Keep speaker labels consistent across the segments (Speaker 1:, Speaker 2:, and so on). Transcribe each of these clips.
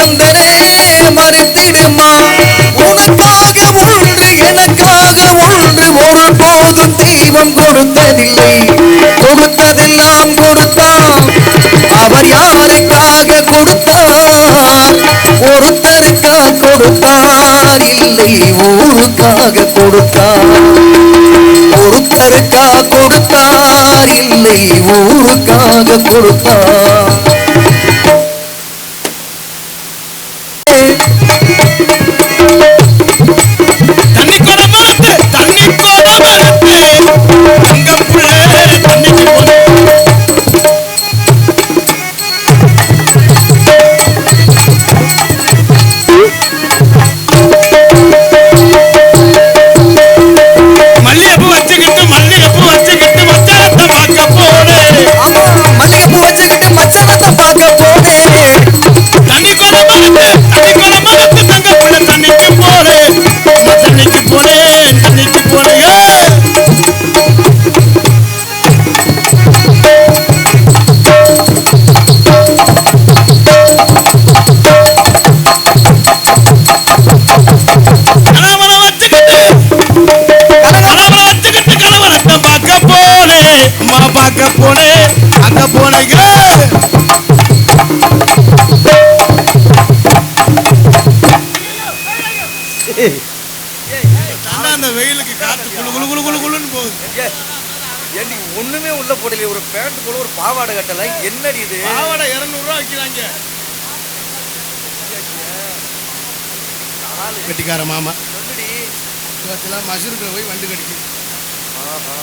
Speaker 1: கந்தனே மறைத்திடுமா உனக்காக ஒன்று எனக்காக ஒன்று ஒரு போதும் தெய்வம் கொடுத்ததில்லை. கொடுத்ததெல்லாம் கொடுத்தான். அவர் யாருக்காக கொடுத்தார்? ஒருத்தருக்காக கொடுத்தார். இல்லை ஊருக்காக கொடுத்தார். ஒருத்தருக்காக கொடுத்தார். இல்லை ஊருக்காக கொடுத்தார்.
Speaker 2: है அந்த வெயிலுக்கு காத்து குழு குளு குளு குளு குளுன்னு போகுது
Speaker 1: ஏண்டி ஒண்ணுமே உள்ள போடல ஒரு பேண்ட் கூட ஒரு பாவாடை கட்டல என்னடி இது?
Speaker 2: பாவாடை இரநூறுவா வைக்கிறாங்க. கட்டிக்கார மாமா இவத்தெல்லாம் மசூருக்குள்ள போய் வண்டு கடிக்கும்
Speaker 1: ஆஹா.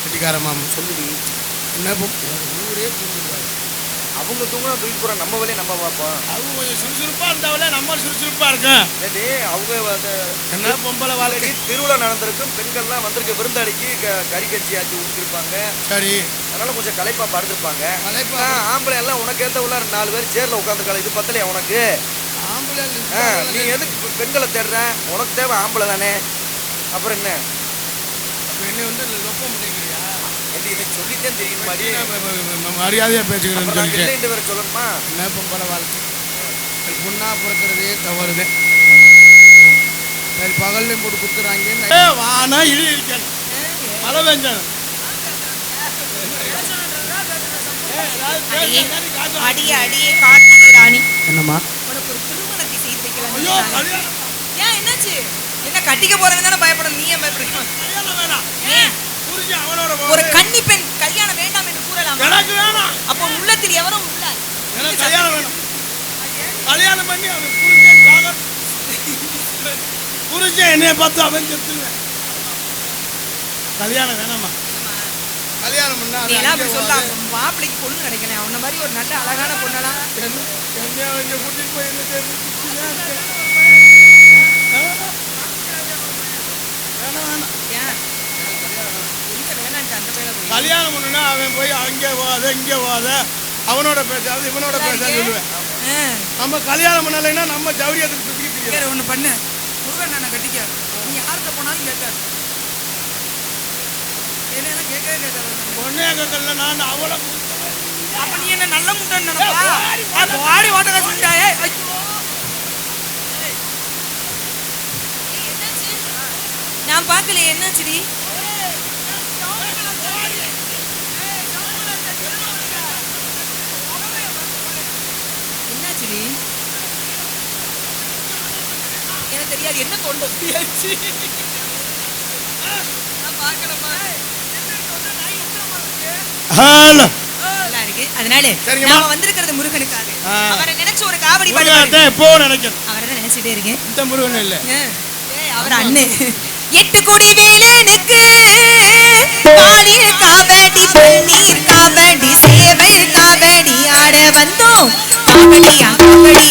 Speaker 2: கட்டிக்கார மாமா
Speaker 1: சொல்லுடி
Speaker 2: என்ன ஊரே தூங்குறாரு
Speaker 1: அவங்க தூங்கினா தூக்கிட்டு போற நம்ம வேலையை நம்ம பார்ப்போம்.
Speaker 2: அவங்க கொஞ்சம் சுறுசுறுப்பா இருந்தாவில நம்ம சுறுசுறுப்பா இருக்கேன்.
Speaker 1: ஏண்டி அவங்க
Speaker 2: என்ன பொம்பளை வாழ்க்கை
Speaker 1: திருவிழா நடந்திருக்கும் பெண்கள்லாம் வந்திருக்க விருந்தாளிக்கு க- கறி கஞ்சி ஆக்கி ஊற்றிருப்பாங்க
Speaker 2: சரி.
Speaker 1: அதனால கொஞ்சம் களைப்பா படுத்திருப்பாங்க
Speaker 2: களைப்பா
Speaker 1: ஆ, ஆம்பளை எல்லாம் உனக்கு ஏத்த உள்ள நாலு பேர் சேர்ல உட்காந்துருக்காங்க இது பத்தலையா உனக்கு?
Speaker 2: ஆம்பளை
Speaker 1: நீ எதுக்கு பெண்களை தேடுற? உனக்கு தேவை ஆம்பளை தானே. அப்புறம் என்ன?
Speaker 2: என்னை வந்து லொப்ப முடியுங்கிறியா
Speaker 1: இதை சொல்லிட்டே தெரியும்? மாதிரி
Speaker 2: மரியாதையா பேசுகிறேன்னு
Speaker 1: சொல்லணுமா?
Speaker 2: என்ன பொம்பளை வாழ்க்கை? அது புண்ணா பிறக்கிறதே தவறுதே. சரி பகல்லையும் போட்டு குத்துறாங்க. வானா இடி இருக்கணும் மழை பெஞ்சணும்
Speaker 3: அடியே அடியே கார்த்திகை ராணி.
Speaker 2: என்னம்மா?
Speaker 3: உனக்கு ஒரு திருமணத்தை செய்து வைக்கலாம் ஏன் என்னாச்சு? என்ன கட்டிக்க போறவங்க தானே பயப்படணும். நீ ஏன் பயப்படுறீங்க? ஒரு கன்னி பெண் கல்யாணம் வேண்டாம் என்று கூறலாம்.
Speaker 2: எனக்கு வேணாம்.
Speaker 3: அப்போ உள்ளத்தில் எவரும் உள்ளார்.
Speaker 2: எனக்கு கல்யாணம் வேணும். கல்யாணம் பண்ணி அவன் புரிஞ்சேன் சாக புரிஞ்சேன் என்னைய பார்த்து அவன் செத்துவேன் கல்யாணம் வேணாமா? கல்யாணம் பண்ணா
Speaker 3: அப்படி சொல்லலாம் மாப்பிள்ளைக்கு பொண்ணு கிடைக்கல. அவன மாதிரி ஒரு நல்ல அழகான பொண்ணெல்லாம்
Speaker 2: என்ன- என்னைய அவங்க கூட்டிட்டு போய் என்ன செய்யறது? சுத்திதான் இருக்கேன். ஆ? வேணாம், வேணாம்.
Speaker 3: ஏன் எங்க வேணான்ட்டு அந்த பையனை போய்
Speaker 2: கல்யாணம் பண்ணுனா அவன் போய் அங்கே போகாத இங்கே போகாத அவனோட பேசாத இவனோட பேசாத சொல்லுவேன். நம்ம கல்யாணம் பண்ணலைன்னா நம்ம ஜவுரியத்துக்கு இருக்கிறோம்.
Speaker 3: வேற ஒண்ணு பண்ணு. முருகன் நான் கட்டிக்க நீ யார்கிட்ட போனாலும் கேட்காது. என்ன கேட்கவே கேட்காது.
Speaker 2: பொண்ணே கேட்கல நான் அவளை
Speaker 3: அப்ப நீ என்ன நல்ல நினைப்பா? வாடி ஓட்டக்க சொல்லிட்டாயே ஐயோ. நான் பார்க்கல என்னாச்சுடி? தெரியாது என்ன தொண்டை?
Speaker 2: ஹலோ.
Speaker 3: அதனால. நாம வந்திருக்கிறது முருகனுக்காக.
Speaker 2: ஆ.
Speaker 3: அவரை நினைச்சு ஒரு காவடி பாடுவாரு
Speaker 2: முருகன் எப்போ நினைக்கணும்?
Speaker 3: அவரை தான் நினைச்சிட்டே இருக்கேன்.
Speaker 2: இந்த முருகன் இல்லை.
Speaker 3: ஏய், அவர் அண்ணன் எட்டு கொடி வேலனுக்கு பாலில் காவடி பன்னீர் காவடி சேவல் காவடி ஆட வந்தோம். காவடியா காவடி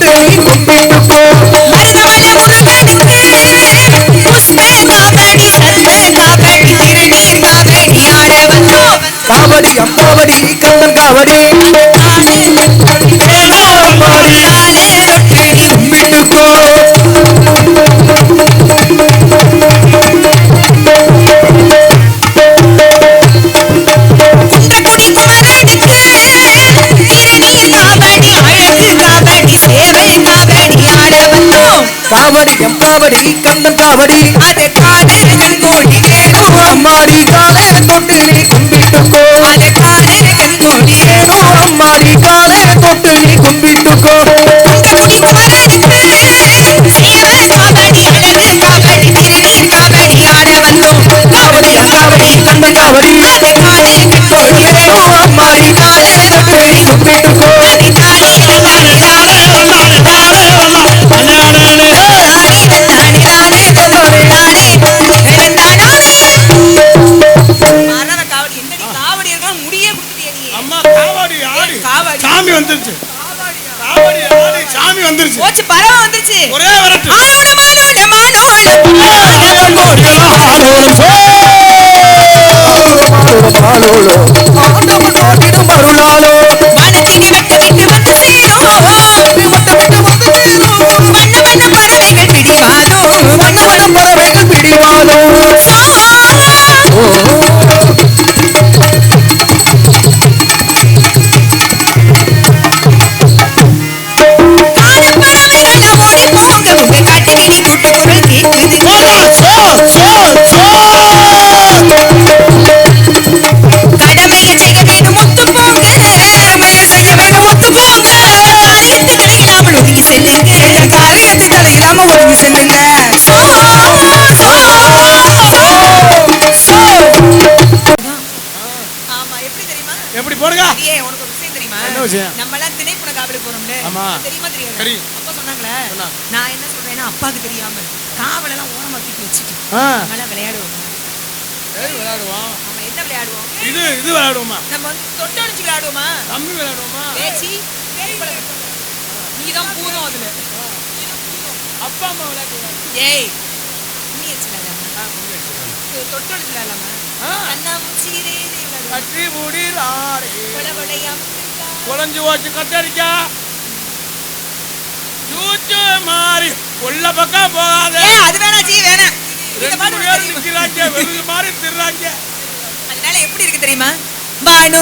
Speaker 1: போட்டு நீ கும்பிட்டுக்கோ
Speaker 3: காவடி
Speaker 1: கண்ணன் காவடி அடே
Speaker 3: அது என் தோழி வேணும்
Speaker 1: அம்மாடி காலே தொட்டு நீ கும்பிட்டுக்கோ. அடே
Speaker 3: அது என் தோழி வேணும்
Speaker 1: அம்மாடி காலே தொட்டு நீ கும்பிட்டுக்கோ. மருளாலோ
Speaker 3: வானத்தினி
Speaker 2: போடுங்க.
Speaker 3: உனக்கு ஒரு விஷயம் தெரியுமா?
Speaker 2: என்ன விஷயம்?
Speaker 3: நம்ம எல்லாம் திணைப்புன காவலுக்கு போறோம்ல.
Speaker 2: ஆமா.
Speaker 3: தெரியுமா தெரியாது?
Speaker 2: தெரியும்.
Speaker 3: அப்பா சொன்னாங்களே. நான் என்ன சொல்றேன்னா அப்பாவுக்கு தெரியாம காவலெல்லாம் ஓரமா தூக்கி வச்சுட்டு. நம்ம எல்லாம் விளையாடுவோம்.
Speaker 2: சரி விளையாடுவோம்.
Speaker 3: நம்ம என்ன விளையாடுவோம்?
Speaker 2: இது இது விளையாடுவோமா?
Speaker 3: நம்ம வந்து தொட்டு அடிச்சு விளையாடுவோமா?
Speaker 2: தம்பி விளையாடுவோமா?
Speaker 3: பேச்சு நீதான் பூதம் அதுல.
Speaker 2: அப்பா அம்மா விளையாடுவாங்க
Speaker 3: ஏய் நீ வச்சுலாமா தொட்டு அடிச்சு விளையாடலாமா. கண்ணாமூச்சி
Speaker 2: கட்டி முடி ராடே
Speaker 3: கொலை கொலையாம்
Speaker 2: குழஞ்சு வச்சு கட்டடிக்கா ஜூச்சு மாறி உள்ள பக்கம் போகாத.
Speaker 3: அது வேணாம் ஜி இந்த
Speaker 2: ரெண்டு பேர்? நிக்கிறாங்க மாதிரி திர்றாங்க.
Speaker 3: அதனால எப்படி இருக்கு தெரியுமா? வானு